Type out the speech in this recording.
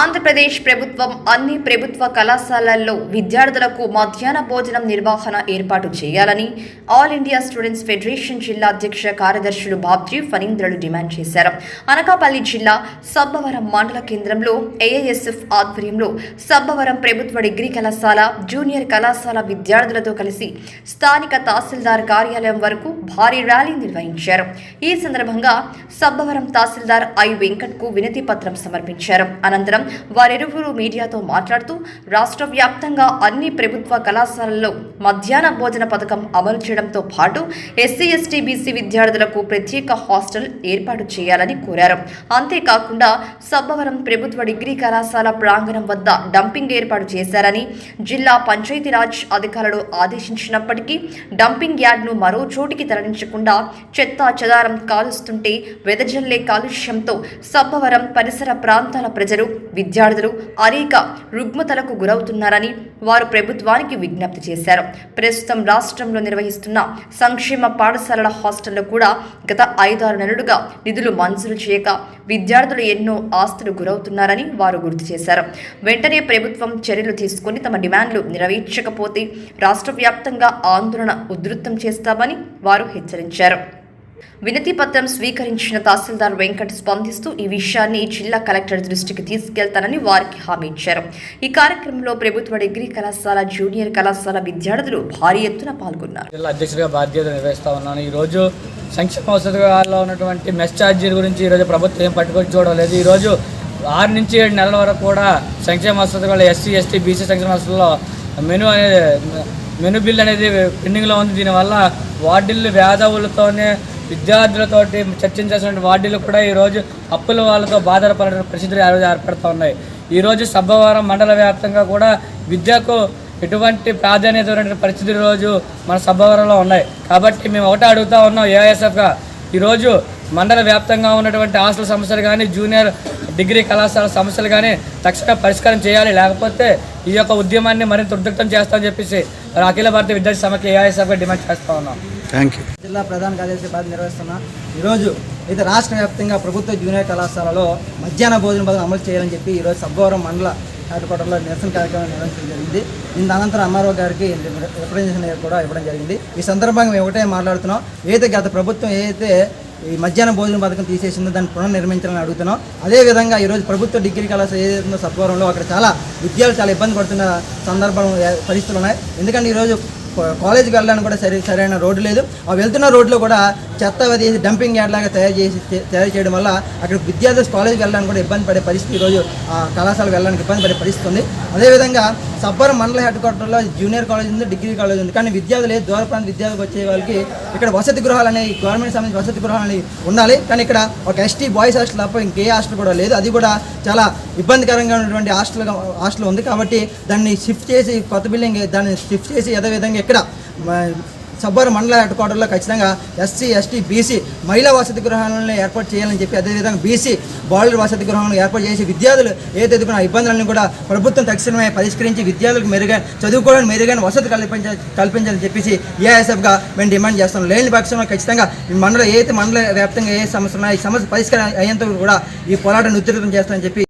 ఆంధ్రప్రదేశ్ ప్రభుత్వం అన్ని ప్రభుత్వ కళాశాలల్లో విద్యార్థులకు మధ్యాహ్న భోజనం నిర్వహణ ఏర్పాటు చేయాలని ఆల్ ఇండియా స్టూడెంట్స్ ఫెడరేషన్ జిల్లా అధ్యక్ష కార్యదర్శులు బాబ్జీ ఫణీంద్రులు డిమాండ్ చేశారు. అనకాపల్లి జిల్లా సబ్బవరం మండల కేంద్రంలో ఏఐఎస్ఎఫ్ ఆధ్వర్యంలో సబ్బవరం ప్రభుత్వ డిగ్రీ కళాశాల జూనియర్ కళాశాల విద్యార్థులతో కలిసి స్థానిక తహసీల్దార్ కార్యాలయం వరకు భారీ ర్యాలీ నిర్వహించారు. ఈ సందర్భంగా సబ్బవరం తహసీల్దార్ ఐ వెంకట్కు వినతి పత్రం సమర్పించారు. అనంతరం వారిరువురు మీడియాతో మాట్లాడుతూ రాష్ట్ర వ్యాప్తంగా అన్ని ప్రభుత్వ కళాశాలల్లో మధ్యాహ్న భోజన పథకం అమలు చేయడంతో పాటు ఎస్సీ ఎస్టీ బీసీ విద్యార్థులకు ప్రత్యేక హాస్టల్ ఏర్పాటు చేయాలని కోరారు. అంతేకాకుండా సబ్బవరం ప్రభుత్వ డిగ్రీ కళాశాల ప్రాంగణం వద్ద డంపింగ్ ఏర్పాటు చేశారని జిల్లా పంచాయతీరాజ్ అధికారులు ఆదేశించినప్పటికీ డంపింగ్ యార్డ్ను మరో చోటికి తరలించకుండా చెత్త చెదారం కాలుస్తుంటే వెదజల్లే కాలుష్యంతో సబ్బవరం పరిసర ప్రాంతాల ప్రజలు విద్యార్థులు అనేక రుగ్మతలకు గురవుతున్నారని వారు ప్రభుత్వానికి విజ్ఞప్తి చేశారు. ప్రస్తుతం రాష్ట్రంలో నిర్వహిస్తున్న సంక్షేమ పాఠశాలల హాస్టల్లో కూడా గత ఐదారు నెలలుగా నిధులు మంజూరు చేయక విద్యార్థులు ఎన్నో ఆస్తులు గురవుతున్నారని వారు గుర్తు చేశారు. వెంటనే ప్రభుత్వం చర్యలు తీసుకుని తమ డిమాండ్లు నెరవేర్చకపోతే రాష్ట్ర వ్యాప్తంగా ఆందోళన ఉధృతం చేస్తామని వారు హెచ్చరించారు. వినతి పత్రం స్వీకరించిన తహసీల్దార్ వెంకట్ స్పందిస్తూ ఈ విషయాన్ని జిల్లా కలెక్టర్ దృష్టికి తీసుకెళ్తానని వారికి హామీ ఇచ్చారు. ఈ కార్యక్రమంలో ప్రభుత్వ డిగ్రీ కళాశాల జూనియర్ కళాశాల విద్యార్థులు భారీ ఎత్తున పాల్గొన్నారు. జిల్లా అధ్యక్షుడిగా బాధ్యత నిర్వహిస్తా ఉన్నాను. ఈరోజు సంక్షేమ వసతిలో ఉన్నటువంటి మెస్ ఛార్జీల గురించి ఈరోజు ప్రభుత్వం ఏం పట్టుకొని చూడడం లేదు. ఈరోజు ఆరు నుంచి ఏడు నెలల వరకు కూడా సంక్షేమ వసతుల ఎస్సీ ఎస్టీ బీసీ సంక్షేమ వసతుల్లో మెను అనేది మెను బిల్ అనేది పెండింగ్లో ఉంది. దీనివల్ల వార్డులు వేదవులతోనే విద్యార్థులతోటి చర్చించాల్సిన వార్డులు కూడా ఈరోజు అప్పుల వాళ్ళతో బాధపడే పరిస్థితులు ఈరోజు ఏర్పడుతూ ఉన్నాయి. ఈరోజు సబ్బవరం మండల వ్యాప్తంగా కూడా విద్యకు ఎటువంటి ప్రాధాన్యత ఉన్నటువంటి పరిస్థితులు ఈరోజు మన సబ్బవరంలో ఉన్నాయి. కాబట్టి మేము ఒకటే అడుగుతా ఉన్నాం ఏఐఎస్ఎఫ్గా. ఈరోజు మండల వ్యాప్తంగా ఉన్నటువంటి హాస్టల్ సమస్యలు కానీ జూనియర్ డిగ్రీ కళాశాల సమస్యలు కానీ తక్షణ పరిష్కారం చేయాలి. లేకపోతే ఈ యొక్క ఉద్యమాన్ని మరింత ఉద్రిక్తం చేస్తామని చెప్పేసి అఖిల భారతీయ విద్యార్థి సమైక్య ఏఐఎస్ఎఫ్గా డిమాండ్ చేస్తా ఉన్నాం థ్యాంక్ యూ జిల్లా ప్రధాన కార్యదర్శి బాధ్యత నిర్వహిస్తున్న ఈరోజు అయితే రాష్ట్ర వ్యాప్తంగా ప్రభుత్వ జూనియర్ కళాశాలలో మధ్యాహ్న భోజన పథకం అమలు చేయాలని చెప్పి ఈరోజు సబ్బవరం మండల హెడ్ క్వార్టర్లో నిరసన కార్యక్రమం నిర్వహించడం జరిగింది దీని అనంతరం అమ్మారావు గారికి రిప్రజెంటేషన్ కూడా ఇవ్వడం జరిగింది ఈ సందర్భంగా మేము ఒకటే మాట్లాడుతున్నాం ఏదైతే గత ప్రభుత్వం ఏదైతే ఈ మధ్యాహ్న భోజన పథకం తీసేసిందో దాన్ని పునర్నిర్మించాలని అడుగుతున్నాం. అదేవిధంగా ఈరోజు ప్రభుత్వ డిగ్రీ కళాశాల ఏదైతే సత్వరంలో అక్కడ చాలా విద్యార్థులు చాలా ఇబ్బంది పడుతున్న సందర్భం పరిస్థితులు ఉన్నాయి. ఎందుకంటే ఈరోజు కాలేజీకి వెళ్ళడానికి కూడా సరి సరైన రోడ్డు లేదు. ఆ వెళ్తున్న రోడ్లో కూడా చెత్త వేసి డంపింగ్ యార్డ్ లాగా తయారు చేసి తయారు చేయడం వల్ల అక్కడ విద్యార్థులు కాలేజీకి వెళ్ళడానికి కూడా ఇబ్బంది పడే పరిస్థితి ఈరోజు ఆ కళాశాలకు వెళ్ళడానికి ఇబ్బంది పడే పరిస్థితి ఉంది. అదేవిధంగా సబ్బర్ మండల హెడ్ క్వార్టర్లో జూనియర్ కాలేజ్ ఉంది డిగ్రీ కాలేజ్ ఉంది. కానీ విద్యార్థులు దూర ప్రాంత విద్యార్థులకు వచ్చే వాళ్ళకి ఇక్కడ వసతి గృహాలు అనేవి గవర్నమెంట్ సంబంధించిన వసతి గృహాలు అనేవి ఉండాలి. కానీ ఇక్కడ ఒక ఎస్టీ బాయ్స్ హాస్టల్ తప్ప ఇంకే హాస్టల్ కూడా లేదు. అది కూడా చాలా ఇబ్బందికరంగా ఉన్నటువంటి హాస్టల్ హాస్టల్ ఉంది. కాబట్టి దాన్ని షిఫ్ట్ చేసి కొత్త బిల్డింగ్ దాన్ని షిఫ్ట్ చేసి అదే విధంగా ఇక్కడ సబ్బర్ మండల హెడ్ క్వార్టర్లో ఖచ్చితంగా ఎస్సీ ఎస్టీ బీసీ మహిళా వసతి గృహాలను ఏర్పాటు చేయాలని చెప్పి అదేవిధంగా బీసీ బాలుల వసతి గృహాలను ఏర్పాటు చేసి విద్యార్థులు ఏదైతే ఎదుర్కొన్న ఇబ్బందులను కూడా ప్రభుత్వం తక్షణమే పరిష్కరించి విద్యార్థులకు మెరుగైన చదువుకోవడానికి మెరుగైన వసతి కల్పించ కల్పించాలని చెప్పేసి ఏఐఎస్ఎఫ్గా మేము డిమాండ్ చేస్తాం లేని పక్షంలో ఖచ్చితంగా ఈ మండల ఏదైతే మండల వ్యాప్తంగా ఏ సమస్య ఉన్నాయో ఈ సమస్య పరిష్కారం అయ్యేంత కూడా ఈ పోరాటాన్ని ఉధృతం చేస్తామని చెప్పి